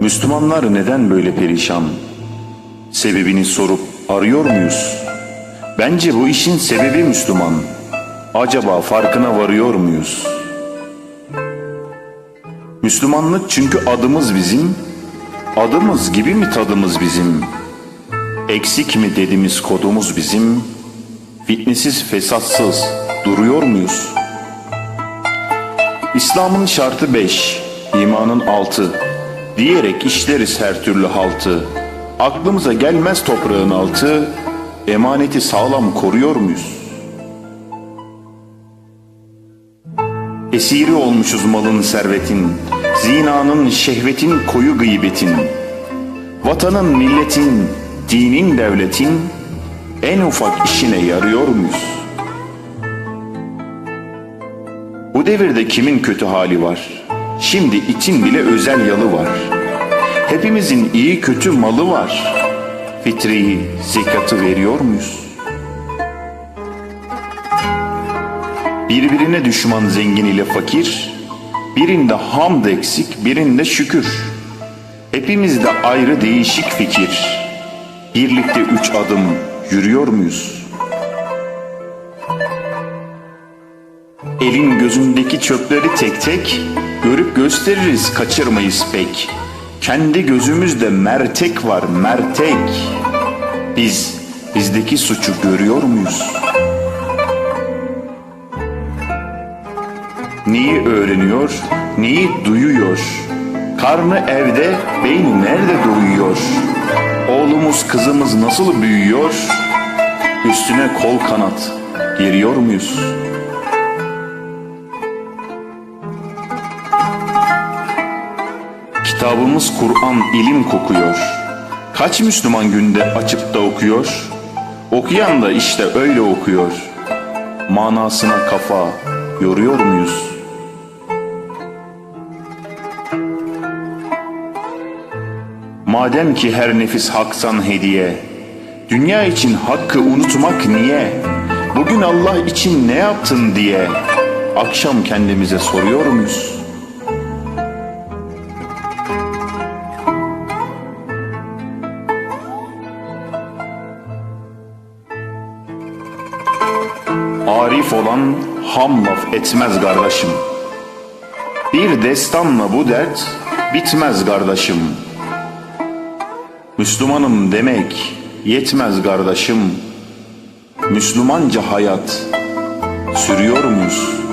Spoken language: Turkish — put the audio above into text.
Müslümanlar neden böyle perişan? Sebebini sorup arıyor muyuz? Bence bu işin sebebi Müslüman. Acaba farkına varıyor muyuz? Müslümanlık çünkü adımız bizim, adımız gibi mi tadımız bizim? Eksik mi dediğimiz kodumuz bizim? Fitnesiz fesatsız duruyor muyuz? İslam'ın şartı beş, imanın altı. Diyerek işleriz her türlü haltı. Aklımıza gelmez toprağın altı. Emaneti sağlam koruyor muyuz? Esiri olmuşuz malın servetin, zinanın şehvetin koyu gıybetin. Vatanın milletin, dinin devletin en ufak işine yarıyor muyuz? Bu devirde kimin kötü hali var? Şimdi itin bile özel yalı var. Hepimizin iyi kötü malı var. Fitreyi, zekatı veriyor muyuz? Birbirine düşman zengin ile fakir, birinde hamd eksik, birinde şükür. Hepimizde ayrı değişik fikir. Birlikte üç adım yürüyor muyuz? Elin gözündeki çöpleri tek tek görüp gösteririz kaçırmayız pek. Kendi gözümüzde mertek var mertek. Biz bizdeki suçu görüyor muyuz? Neyi öğreniyor, neyi duyuyor? Karnı evde, beyni nerede doyuyor? Oğlumuz kızımız nasıl büyüyor? Üstüne kol kanat geriyor muyuz? Kitabımız Kur'an ilim kokuyor. Kaç Müslüman günde açıp da okuyor? Okuyan da işte öyle okuyor. Manasına kafa yoruyor muyuz? Madem ki her nefis haksan hediye, dünya için hakkı unutmak niye? Bugün Allah için ne yaptın diye akşam kendimize soruyor muyuz? Arif olan ham laf etmez kardeşim. Bir destanla bu dert bitmez kardeşim. Müslümanım demek yetmez kardeşim. Müslümanca hayat sürüyor muyuz?